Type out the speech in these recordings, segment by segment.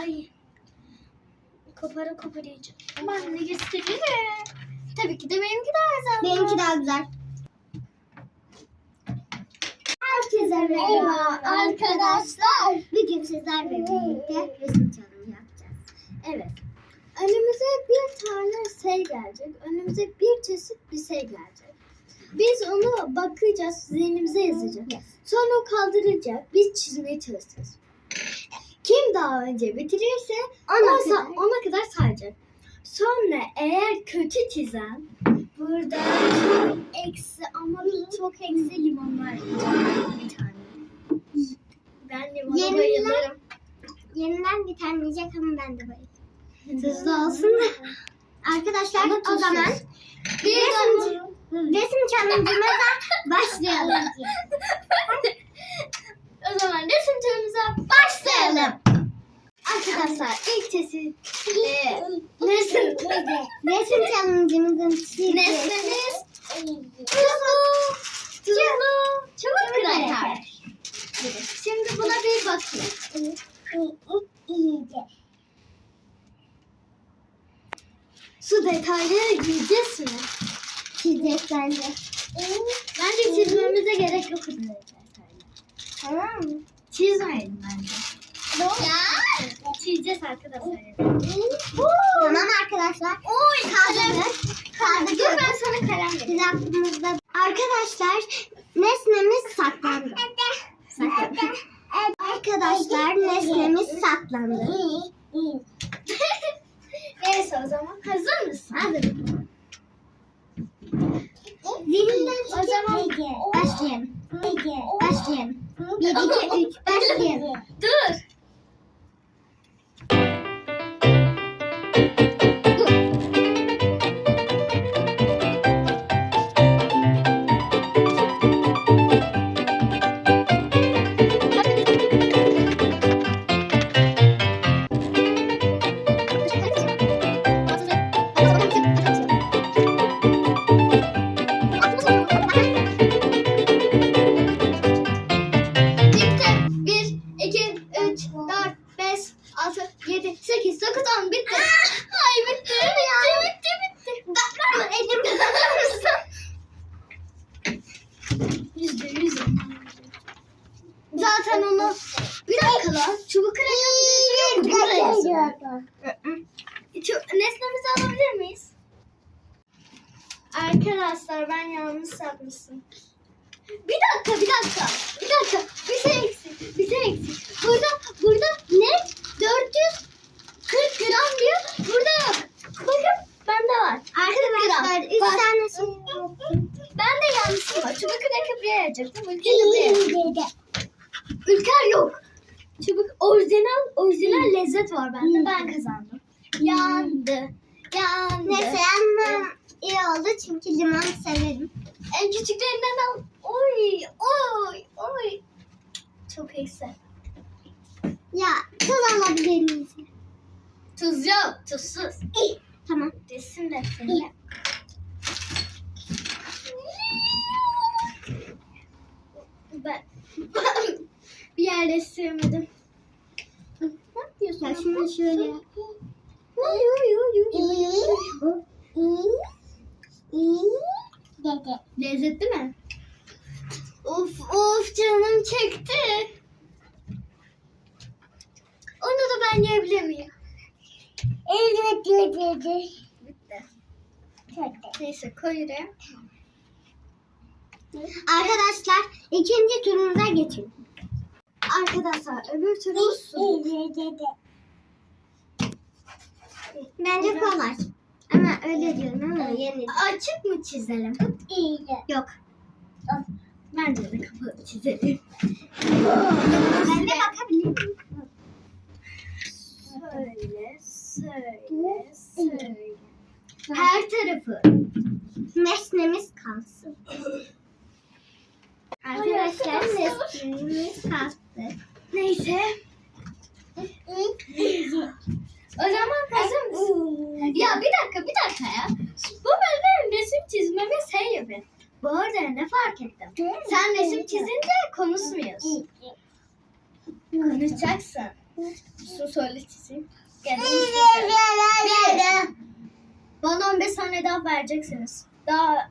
Ay. Kopara kopara yiyeceğim. Ben ne gösteririm? Tabii ki de benimki daha güzel. Benimki daha güzel. Herkese merhaba arkadaşlar. Bugün sizlerle birlikte resim challenge yapacağız. Evet. Önümüze bir tane şey gelecek. Önümüze bir çeşit bir şey gelecek. Biz onu bakacağız, zihnimize yazacağız. Sonra o kaldıracak. Biz çizmeye çalışacağız. Daha önce bitirirse Ona ona, kadar. ona kadar sayacak. Sonra eğer kötü çizen burada çok eksi ama çok eksi limonlar yiyecek bir tane. Ben limona Yenilen- bayılırım. Yeniden bitermeyecek ama ben de bayılırım. Hızlı olsun da. Arkadaşlar Ama o zaman Bir resim, resim challenge'ımıza başlayalım. O zaman resim turumuza başlayalım. Arkadaşlar ilk çeşit e, resim resim challenge'ımızın çizgisi. nesnemiz tuzlu, tuzlu, çubuk kraker. Şimdi buna bir bakayım. Su detayları yiyeceğiz mi? Çizecek bence. Bence çizmemize gerek yok. Tamam mı? Çizmeyelim bence. Ya. Çizeceğiz arkadaşlar. Tamam arkadaşlar. Oy Kaldı. Kaldı. Dur ben sana kalem vereyim. Biz aklımızda. Arkadaşlar nesnemiz saklandı. Saklandı. Arkadaşlar nesnemiz saklandı. Neyse o zaman hazır mısın? Hazır. Zihninden O zaman başlayalım. Başlayalım. Bir, iki, üç, başlayalım. dur. De yanlışım var. Çubuk kremi buraya yazacaktım. Ülke de buraya. Ülker yok. Çubuk orijinal orijinal lezzet var bende. Ben kazandım. Yandı. Yandı. Neyse ama iyi oldu çünkü limon severim. En küçüklerinden al. Oy oy oy. Çok eksi. Ya tuz alabilir miyiz? Tuz yok. Tuzsuz. İyi. Tamam. Resim defterine. Ben bir yerde sığmadım. Ne yapıyorsun? Ya şunu şöyle. Dede. Lezzetli mi? Of of canım çekti. Onu da ben yiyebilir miyim? Evet dede. Bitti. Neyse koy oraya. Arkadaşlar ikinci turumuza geçin. Arkadaşlar öbür turumuz su. Bence kolay. Ama öyle diyorum ama yeni. Açık mı çizelim? Yok. Bence de kapalı çizelim. Ben de bakabilir miyim? Söyle, söyle, söyle. Her tarafı. Nesnemiz kalsın. Arkadaşlar nesnemiz kalktı. Neyse. O zaman mısın? Ya bir dakika, bir dakika ya. Bu bölümde resim çizmeme şey yapın. Bu arada ne fark ettim? Sen resim çizince konuşmuyorsun. Konuşacaksın. Su söyle çizeyim. Gel. Bana 15 saniye daha vereceksiniz. Daha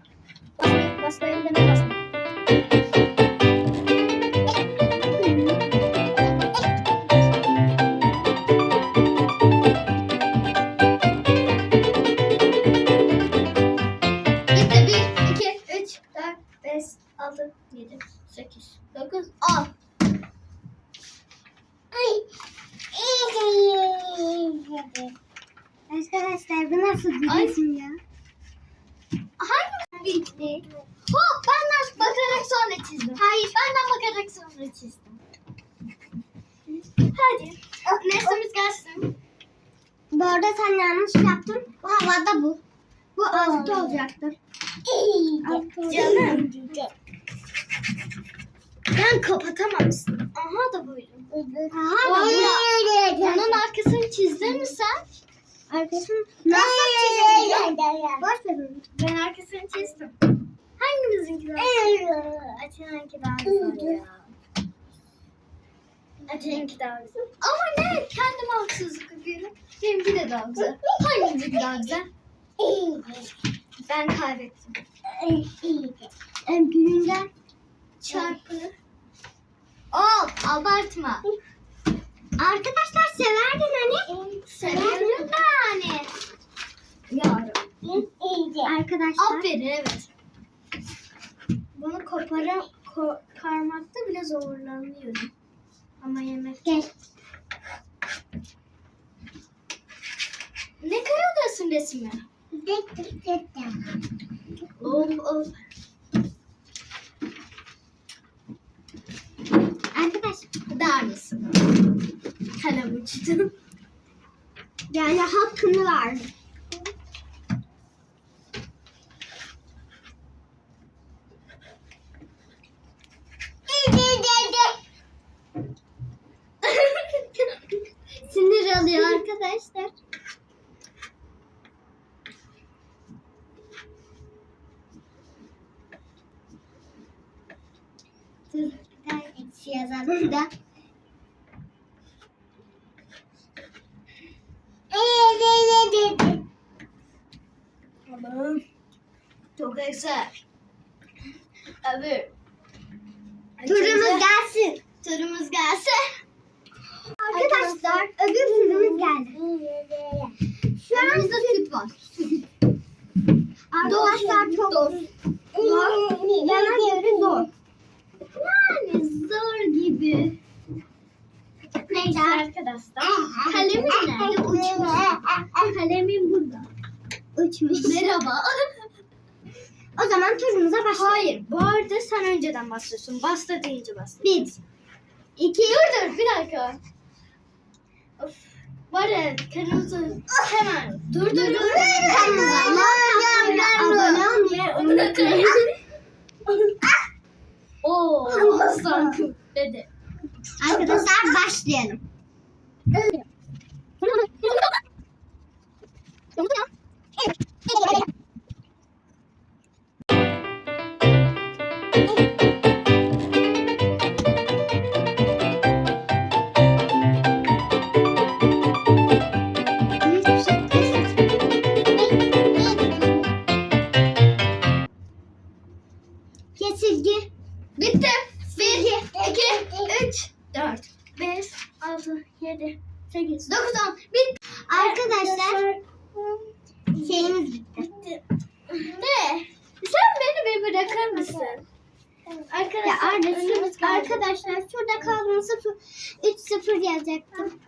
basmayın, basmayın deme basmayın. Bu arada sen yanlış yaptın. Bu havada bu. Bu altta olacaktı. Canım. Ben kapatamazsın. Aha da buyurun. Aha da Onun arkasını çizdin mi sen? Arkasını nasıl çizebilirim? Boş ver. Ben arkasını çizdim. Hangimizinki daha Açınınki daha güzel ya. Açınınki daha güzel. Ama ne? Kendime haksızlık yapıyorum. Benimki de daha güzel. Hangimizinki daha güzel? Ben kaybettim. En büyüğünden Çarpı. Ol, abartma. Arkadaşlar severdin hani. Seviyorum yani. Yarın. Arkadaşlar. Aferin evet. Bunu kopara, koparmakta bile zorlanıyorum. Ama yemek. Gel. Ne karalıyorsun resmi? Of of. Arkadaş Der misin? Kalem uçtum. yani hakkını ver. Alıyor arkadaşlar. Daha eksi yazalım da. Tamam. Çok güzel. Öbür. Turumuz gelsin. Turumuz gelsin. Arkadaşlar öbür turumuz geldi. Şu an Önümüzde süt var. arkadaşlar çok Zor. zor. Bana göre zor. Yani gibi. Neyse arkadaşlar. Kalemim nerede? Uçmuş. Kalemim burada. Uçmuş. Merhaba. O zaman turumuza başlayalım. Hayır. Bu arada sen önceden başlıyorsun. Basta deyince basta. Bir. İki. Dur dur bir dakika. Of. Var ya kırmızı. Hemen. Dur dur dur. Kanalıma abone olmayı unutmayın. Oo. Aslan dedi. Arkadaşlar başlayalım. 4, 5, 6, 7, 8, 9, 10. Bit. Arkadaşlar şeyimiz bitti. Ne? Sen beni bir bırakır mısın? Arkadaşlar, ya, arkadaşlar şurada kaldım 0 3 0 yazacaktım.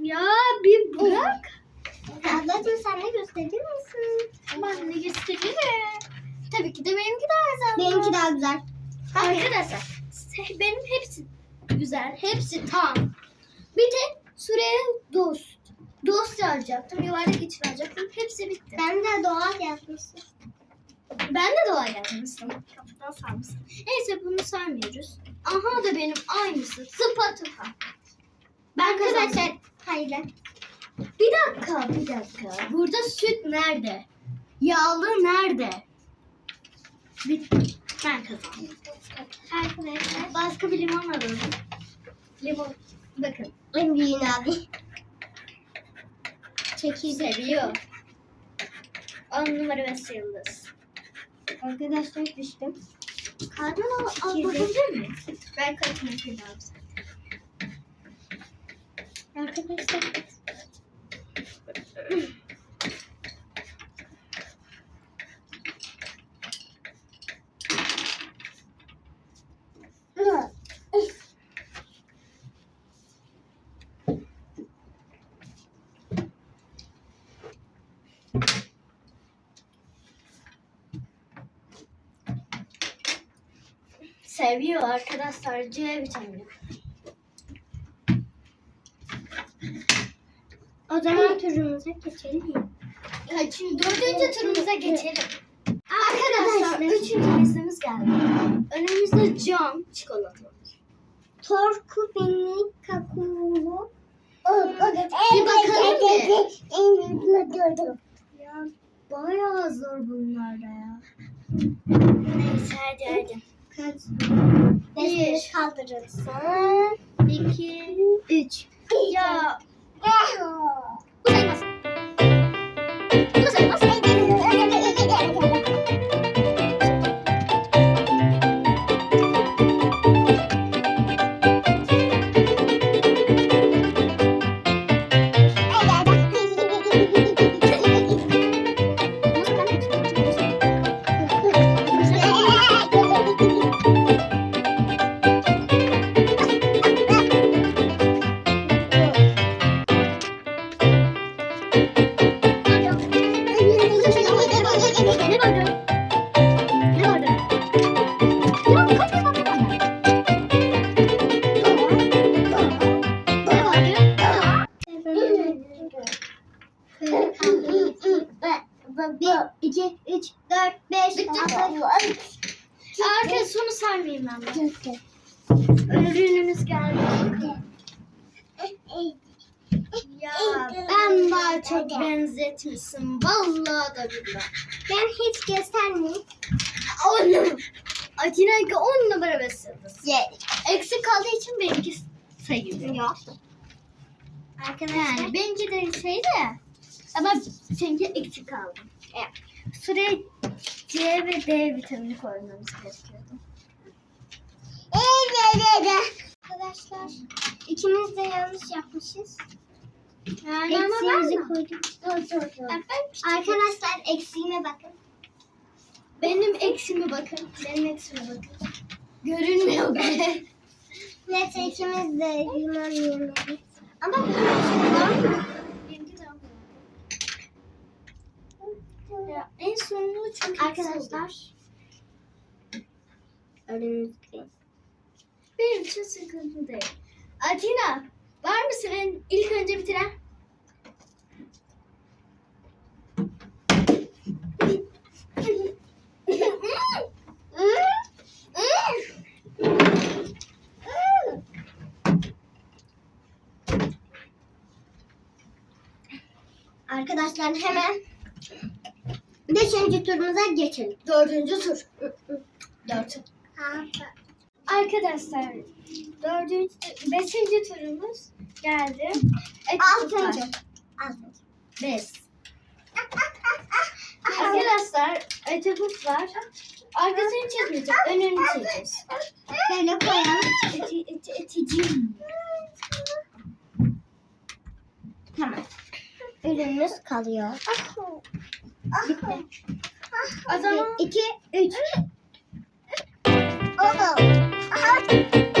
Ya bir bırak. Ablacığım sen ne gösterir misin? Ben ne gösteririm? Tabii ki de benimki daha güzel. Benimki daha güzel. Arkadaşlar benim hepsi güzel. Hepsi tam. Bir de süreye dost. Dost yazacaktım. Yuvarlak için yazacaktım. Hepsi bitti. Ben de doğal yazmışım. Ben de doğa yazmıştım. Kapıdan sarmışsın. Neyse bunu saymıyoruz. Aha da benim aynısı. Spatuka. Ben Arkadaşlar hayır. Bir dakika, bir dakika. Burada süt nerede? Yağlı nerede? Bitti. Ben kazandım. Arkadaşlar Başka bir limon alalım. Limon. Bakın. En büyüğün abi. Çekirdek. Seviyor. 10 numara ve yıldız. Arkadaşlar düştüm. Kardan al, al Çekirdek. bakabilir miyim? Ben kartımı kırdım zaten. Arkadaşlar. Seviyor arkadaşlar C vitamini. O zaman turumuza geçelim. Kaçıncı, dördüncü turumuza geçelim. Arkadaşlar Arkadaşlar. üçüncü listemiz geldi. Önümüzde cam çikolata. var. Torku beni kakulu. Bir bakalım Ya bayağı zor bunlar da ya. Neyse hadi hadi. Kaç? Beş kaldırırsın. İki, üç. Ya bu 2, 3, 4, 5, 6. Artık sonu saymayayım ben. Ürünümüz geldi. Ya ben daha çok benzetmişsin. Vallahi da billahi. Ben hiç göstermeyeyim. Oğlum. Atina'yı 10 numara beslediniz. Yedik. Eksik kaldığı için benimki sayılıyor. Yok. Arkadaşlar. Yani benimki de şey de. Ama seninki eksik kaldı. Evet. Sıraya C ve D vitamini koymamız gerekiyordu. Arkadaşlar ikimiz de yanlış yapmışız. Yani Eksiğimizi koyduk. Ben, ben Arkadaşlar eksiğime bakın. Benim eksime bakın. Benim eksime bakın. Görünmüyor be. Neyse ikimiz de limon yemedik. Ama bu var mı? Benimki de ama. Ya, en sonunu çok Arkadaşlar. Önümüzde. Benim için sıkıntı değil. Atina var mısın en ilk önce bitiren? Arkadaşlar hemen beşinci turumuza geçelim. Dördüncü tur. Dört. Arkadaşlar dördüncü, beşinci turumuz geldi. Altıncı. Altıncı. Beş. Arkadaşlar etobüs var. Arkasını çizmeyeceğiz. Önünü çizeceğiz. Şöyle koyalım. Eti, eti, eticim. Tamam. Ürünümüz kalıyor. O zaman Bir, iki, üç. Oldu.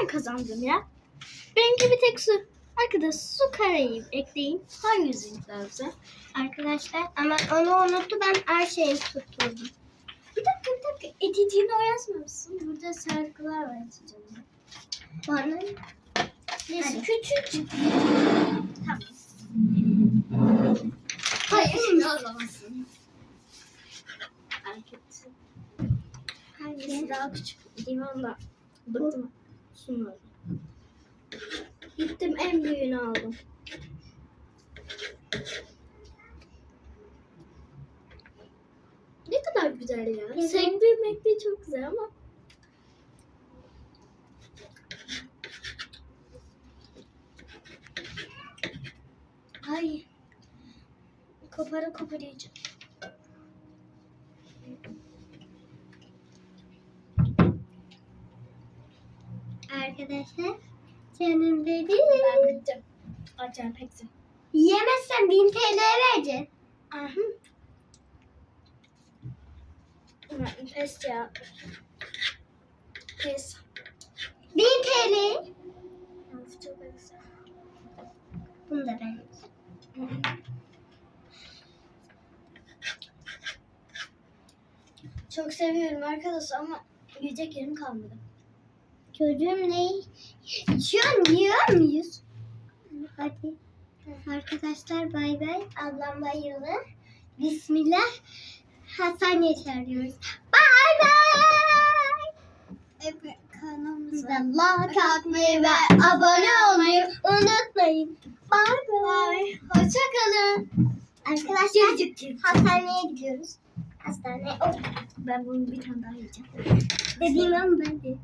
Ben kazandım ya. Benimki bir tek su. Arkadaş su kareyi ekleyin. Hangisi lazım? arkadaşlar. Ama onu unuttu. Ben her şeyi tutturdum. Bir dakika bir dakika. Eticiğini o yazmamışsın. Burada şarkılar var Eticiğinde. Bana Neyse küçük. Tamam. Hayır. Şimdi alamazsın. Hareket. Hangisi daha küçük? Limonla. Bıktım. Alayım. Gittim en büyüğünü aldım. Ne kadar güzel ya. Evet. Renkli renkli çok güzel ama. Ay. Kopara kopara yiyeceğim. Arkadaşlar canım dedi. Ben bittim. Acayip güzel. Yemezsen 1000 TL vereceksin. Aha. Pes ya. Pes. 1000 TL. Çok güzel. Bunu da ben. Çok seviyorum arkadaşlar ama yiyecek yerim kalmadı. Çocuğum ne? Şu an yiyor muyuz? Hadi. Arkadaşlar bay bay. Ablam bayıldı. Bismillah. Hastaneye çağırıyoruz. Bay bay. Evet kanalımıza. Like atmayı ve abone olmayı unutmayın. Bay bay. Hoşçakalın. Arkadaşlar hastaneye gidiyoruz. Hastane. Oh, Ben bunu bir tane daha yiyeceğim. dediğim an ben de.